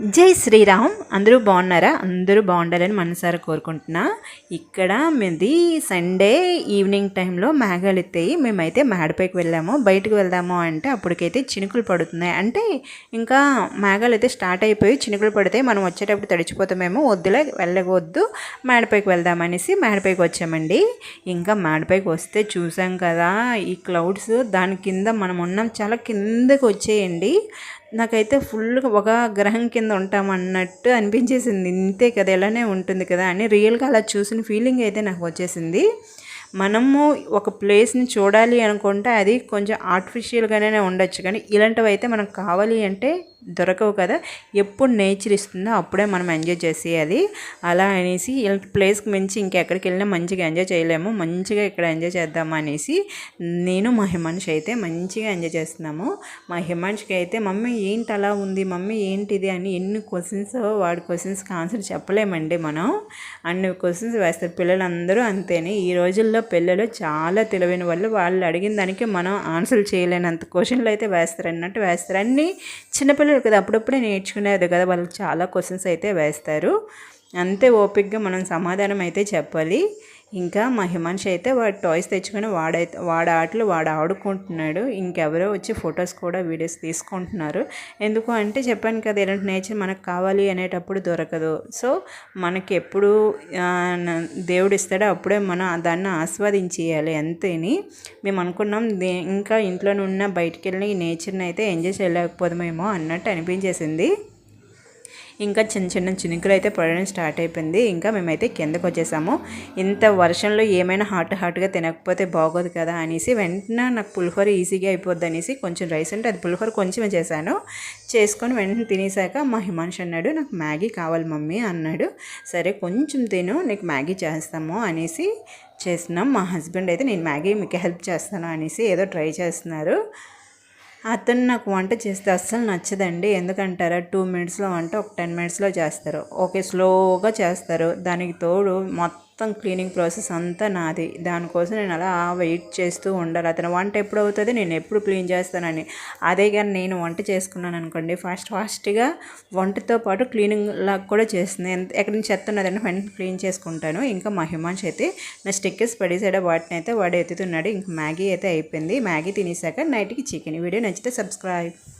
జై శ్రీరామ్. అందరూ బాగున్నారా? అందరూ బాగుండాలని మనసారా కోరుకుంటున్నా. ఇక్కడ మీది సండే ఈవినింగ్ టైంలో మేఘాలు ఎత్తాయి. మేమైతే మేడపైకి వెళ్ళాము. బయటకు వెళ్దాము అంటే అప్పటికైతే చినుకులు పడుతున్నాయి. అంటే ఇంకా మేఘాలు అయితే స్టార్ట్ అయిపోయి చినుకులు పడితే మనం వచ్చేటప్పుడు తడిచిపోతామేమో. వద్దులే వెళ్ళవద్దు. మేడపైకి వెళ్దామనేసి మేడపైకి వచ్చామండి. ఇంకా మేడపైకి వస్తే చూసాం కదా ఈ క్లౌడ్స్ దాని కింద మనం ఉన్నాం. చాలా కిందకి వచ్చేయండి. నాకైతే ఫుల్గా ఒక గ్రహం కింద ఉంటామన్నట్టు అనిపించేసింది. ఇంతే కదా ఇలానే ఉంటుంది కదా అని రియల్గా అలా చూసిన ఫీలింగ్ అయితే నాకు వచ్చేసింది. మనము ఒక ప్లేస్ని చూడాలి అనుకుంటే అది కొంచెం ఆర్టిఫిషియల్గానే ఉండొచ్చు. కానీ ఇలాంటివి అయితే మనకు కావాలి అంటే దొరకవు కదా. ఎప్పుడు నేచర్ ఇస్తుందో అప్పుడే మనం ఎంజాయ్ చేసేయాలి. అలా అనేసి ప్లేస్కి మించి ఇంకెక్కడికి వెళ్ళినా మంచిగా ఎంజాయ్ చేయలేము. మంచిగా ఇక్కడ ఎంజాయ్ చేద్దాం అనేసి నేను మా హిమాన్షి అయితే మంచిగా ఎంజాయ్ చేస్తున్నాము. మా హిమాన్షికి అయితే మమ్మీ ఏంటి అలా ఉంది? మమ్మీ ఏంటిది అని ఎన్ని క్వశ్చన్స్ వాడి క్వశ్చన్స్కి ఆన్సర్ చెప్పలేమండి మనం. అన్ని క్వశ్చన్స్ వేస్తారు. పిల్లలందరూ అంతేనే. ఈ రోజుల్లో పిల్లలు చాలా తెలివైన వాళ్ళు. వాళ్ళు అడిగిన దానికి మనం ఆన్సర్ చేయలేనంత క్వశ్చన్లు అయితే వేస్తారు. అన్నట్టు వేస్తారు. అన్నీ చిన్నపిల్లలు కదా అప్పుడప్పుడే నేర్చుకునేది కదా వాళ్ళకి చాలా క్వశ్చన్స్ అయితే వేస్తారు. అంతే ఓపిక్గా మనం సమాధానం అయితే చెప్పాలి. ఇంకా మా హిమాంషి అయితే వాడు టాయ్స్ తెచ్చుకొని వాడైతే వాడ ఆటలు వాడు ఆడుకుంటున్నాడు. ఇంకెవరో వచ్చి ఫొటోస్ కూడా వీడియోస్ తీసుకుంటున్నారు. ఎందుకు అంటే చెప్పాను కదా ఇలాంటి నేచర్ మనకు కావాలి అనేటప్పుడు దొరకదు. సో మనకి ఎప్పుడు దేవుడు ఇస్తాడో అప్పుడే మనం దాన్ని ఆస్వాదించేయాలి అంతేని. మేము అనుకున్నాం ఇంకా ఇంట్లోనే ఉన్న బయటికి వెళ్ళి ఈ నేచర్ని అయితే ఎంజాయ్ చేయలేకపోదామేమో అన్నట్టు అనిపించేసింది. ఇంకా చిన్న చిన్న చినుకులు అయితే పడడం స్టార్ట్ అయిపోయింది. ఇంకా మేమైతే కిందకు వచ్చేసాము. ఇంత వర్షంలో ఏమైనా హాట్ హాట్గా తినకపోతే బాగోదు కదా అనేసి వెంటనే నాకు పులిహోర ఈజీగా అయిపోద్ది అనేసి కొంచెం రైస్ అంటే అది పులిహోర కొంచెమే చేశాను. చేసుకొని వెంటనే తినేసాక మా హిమాన్షి అన్నాడు నాకు మ్యాగీ కావాలి మమ్మీ అన్నాడు. సరే కొంచెం తిను నీకు మ్యాగీ చేస్తాము అనేసి చేస్తున్నాం. మా హస్బెండ్ అయితే నేను మ్యాగీ మీకు హెల్ప్ చేస్తాను అనేసి ఏదో ట్రై చేస్తున్నారు. అతను నాకు వంట చేస్తే అస్సలు నచ్చదండి. ఎందుకంటారా? టూ మినిట్స్లో వంట ఒక టెన్ మినిట్స్లో చేస్తారు. ఓకే స్లోగా చేస్తారు. దానికి తోడు మొత్తం మొత్తం క్లీనింగ్ ప్రాసెస్ అంతా నాది. దానికోసం నేను అలా వెయిట్ చేస్తూ ఉండాలి. అతను వంట ఎప్పుడు అవుతుంది నేను ఎప్పుడు క్లీన్ చేస్తానని. అదే కానీ నేను వంట చేసుకున్నాను అనుకోండి ఫాస్ట్ ఫాస్ట్గా వంటతో పాటు క్లీనింగ్ లాగా కూడా చేస్తుంది. ఎక్కడి నుంచి చెత్త ఉన్నదంటే వెంటనే క్లీన్ చేసుకుంటాను. ఇంకా మా హిమాంష్ అయితే నా స్టిక్కర్స్ పడేసాడో వాటిని అయితే వాడు ఎత్తుతున్నాడు ఇంకా మ్యాగీ అయితే అయిపోయింది. మ్యాగీ తినేసాక నైట్కి చికెన్. వీడియో నచ్చితే సబ్స్క్రైబ్.